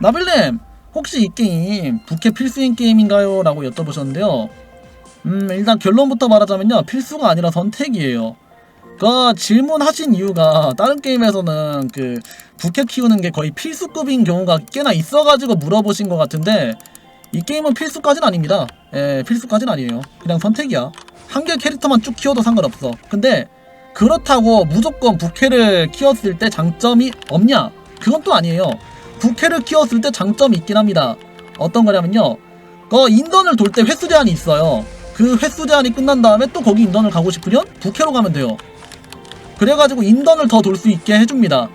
나빌님 혹시 이 게임 부캐 필수인 게임인가요? 라고 여쭤보셨는데요. 음 일단 결론부터 말하자면요. 필수가 아니라 선택이에요. 그 질문하신 이유가 다른 게임에서는 그 부캐 키우는 게 거의 필수급인 경우가 꽤나 있어가지고 물어보신 것 같은데 이 게임은 필수까진 아닙니다. 예 필수까진 아니에요. 그냥 선택이야. 한 개 캐릭터만 쭉 키워도 상관없어. 근데 그렇다고 무조건 부캐를 키웠을 때 장점이 없냐? 그건 또 아니에요 부캐를 키웠을 때 장점이 있긴 합니다. 어떤 거냐면요. 그 인던을 돌 때 횟수 제한이 있어요. 그 횟수 제한이 끝난 다음에 또 거기 인던을 가고 싶으면 부캐로 가면 돼요. 그래가지고 인던을 더 돌 수 있게 해줍니다.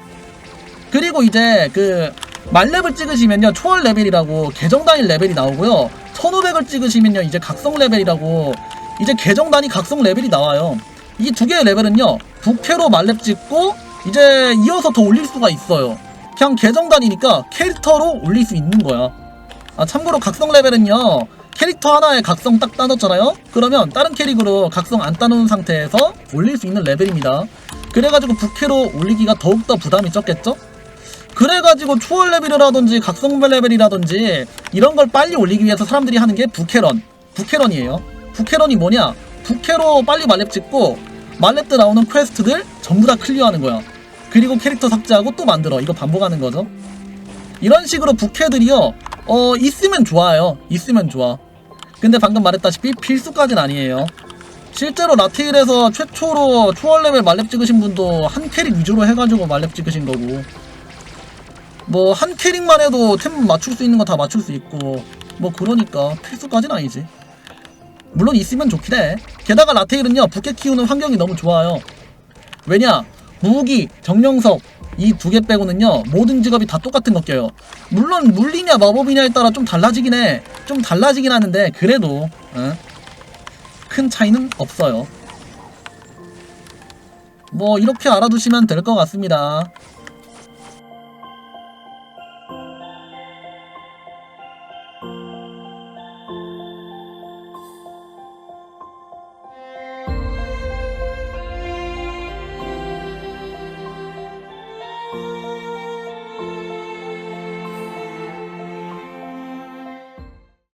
그리고 이제 그 만렙을 찍으시면요. 초월 레벨이라고 계정 단위 레벨이 나오고요. 1500을 찍으시면요. 이제 각성 레벨이라고 이제 계정 단위 각성 레벨이 나와요. 이 두 개의 레벨은요. 부캐로 만렙 찍고 이제 이어서 더 올릴 수가 있어요 그냥 계정 단위니까 캐릭터로 올릴 수 있는 거야. 아 참고로 각성 레벨은요 캐릭터 하나에 각성 딱 따놓잖아요? 그러면 다른 캐릭으로 각성 안 따놓은 상태에서 올릴 수 있는 레벨입니다. 그래가지고 부캐로 올리기가 더욱더 부담이 적겠죠? 그래가지고 초월 레벨이라든지 각성 레벨이라든지 이런 걸 빨리 올리기 위해서 사람들이 하는 게 부캐런. 부캐런이에요. 부캐런이 뭐냐? 부캐로 빨리 만렙 찍고 만렙 때 나오는 퀘스트들 전부 다 클리어하는 거야 그리고 캐릭터 삭제하고 또 만들어. 이거 반복하는 거죠. 이런 식으로 부캐들이요 어 있으면 좋아요. 있으면 좋아. 근데 방금 말했다시피 필수까진 아니에요. 실제로 라테일에서 최초로 초월 레벨 만렙 찍으신 분도 한 캐릭 위주로 해가지고 만렙 찍으신 거고. 뭐 한 캐릭만 해도 템 맞출 수 있는 거 다 맞출 수 있고. 뭐 그러니까 필수까진 아니지. 물론 있으면 좋긴 해. 게다가 라테일은요 부캐 키우는 환경이 너무 좋아요. 왜냐 무기 정령석 이 두 개 빼고는요 모든 직업이 다 똑같은 거 껴요. 물론 물리냐 마법이냐에 따라 좀 달라지긴 해좀 달라지긴 하는데 그래도 어? 큰 차이는 없어요. 뭐 이렇게 알아두시면 될 것 같습니다